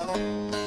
Oh.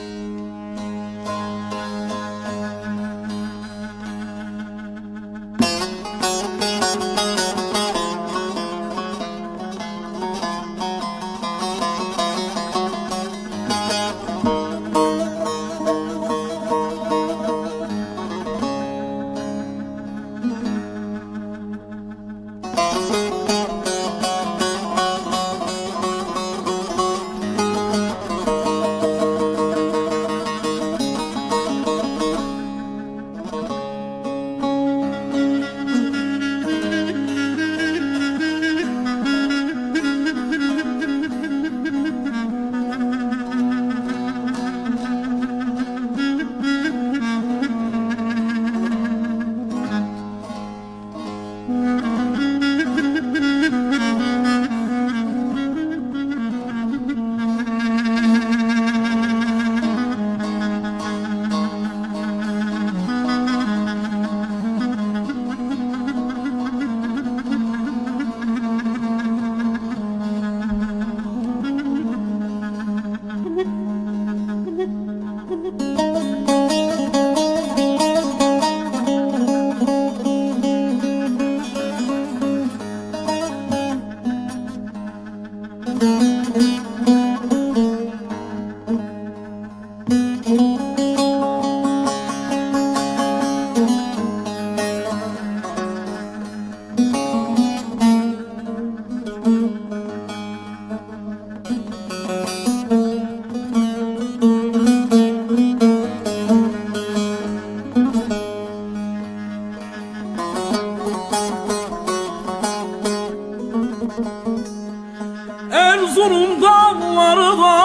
Erzurum dağları da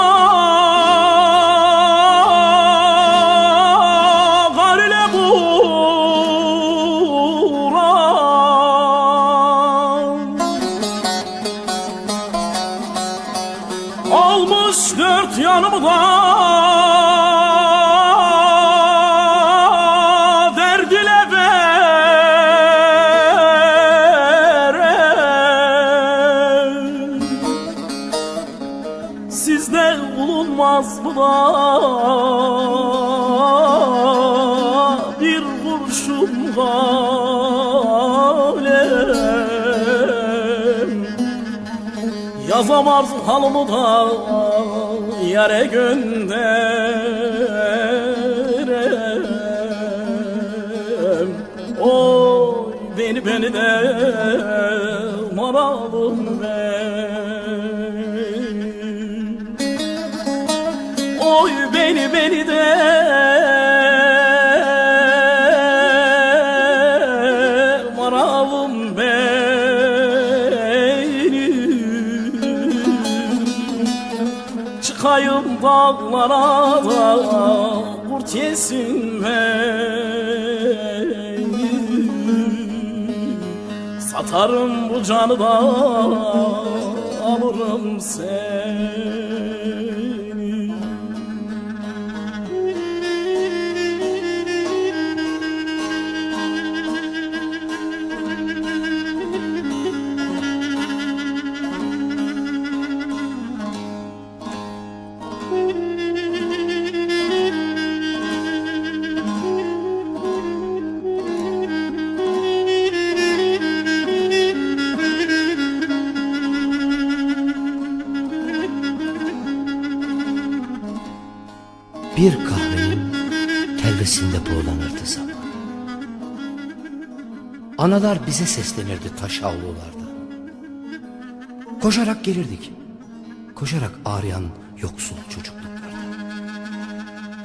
Kar ile Almış dört yanımı mı da bir kurşun kalem Yazamaz halımı da yere gönderem. Oy beni beni de maralım ben beni de. Maralım benim Çıkayım dağlara da Kurt yesin beni. Satarım bu canı da Alırım seni Bir kahvenin telvesinde boğulanırdı zaman. Analar bize seslenirdi taş avlularda. Koşarak gelirdik. Koşarak ağrıyan yoksul çocukluklarda.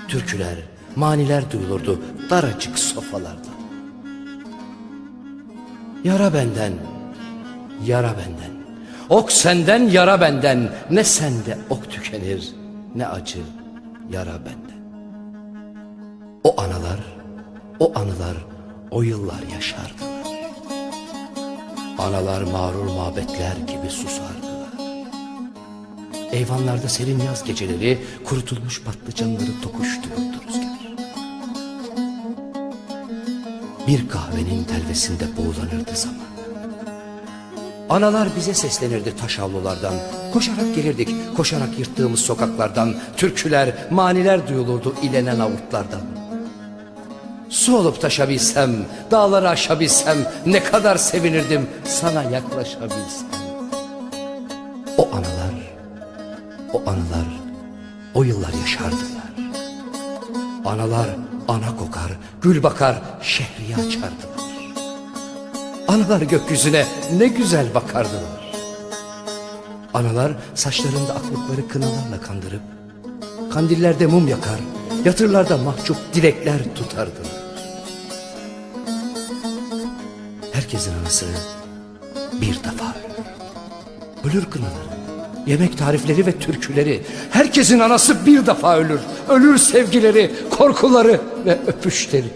Türküler, maniler duyulurdu daracık sofralarda. Yara benden, yara benden. Ok senden, yara benden. Ne sende ok tükenir, ne acı, yara benden. O analar, o anılar, o yıllar yaşardılar. Analar mağrur mabetler gibi susardılar. Eyvanlarda serin yaz geceleri kurutulmuş patlıcanları tokuştururdu rüzgar. Bir kahvenin telvesinde boğulanırdı zaman. Analar bize seslenirdi taş avlulardan. Koşarak gelirdik, koşarak yırttığımız sokaklardan. Türküler, maniler duyulurdu ilenen avurtlardan. Su olup taşabilsem, dağları aşabilsem, ne kadar sevinirdim sana yaklaşabilsem. O anılar, o anılar, o yıllar yaşardılar. Analar ana kokar, gül bakar, şehriye açardılar. Analar gökyüzüne ne güzel bakardılar. Analar saçlarında aklıkları kınalarla kandırıp, kandillerde mum yakar, yatırlarda mahcup dilekler tutardılar. Herkesin anası bir defa ölür. Ölür kınaları, yemek tarifleri ve türküleri. Herkesin anası bir defa ölür. Ölür sevgileri, korkuları ve öpüşleri.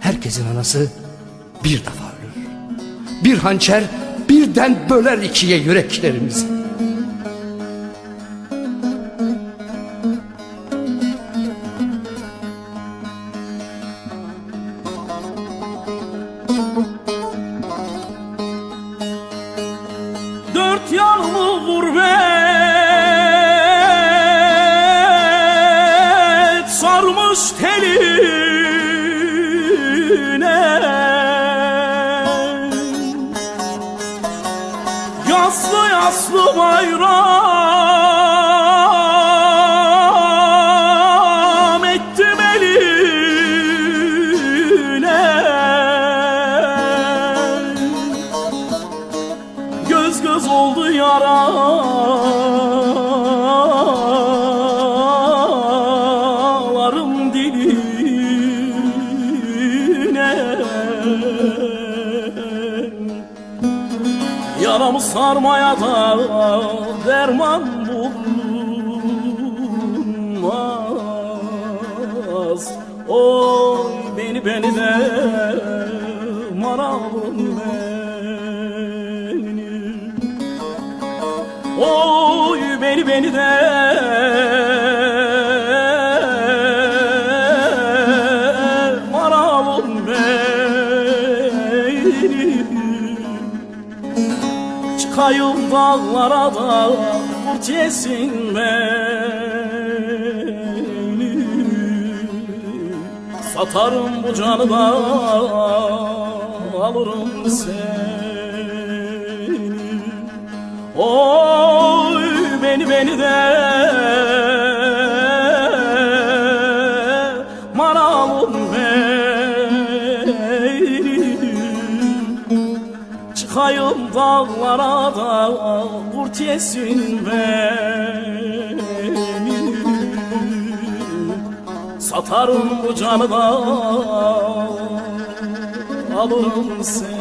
Herkesin anası bir defa ölür. Bir hançer birden böler ikiye yüreklerimizi. Yaslı yaslı bayram ettim eline. Göz göz oldu yaralarım sarmaya da derman bulunmaz. Oy beni beni de maralım beni. Oy beni beni de Dağlara da kurt yesin beni. Satarım bu canı da alırım seni. Oy beni beni de dağlara da kurt yesin beni. Satarım bu canı da alırım seni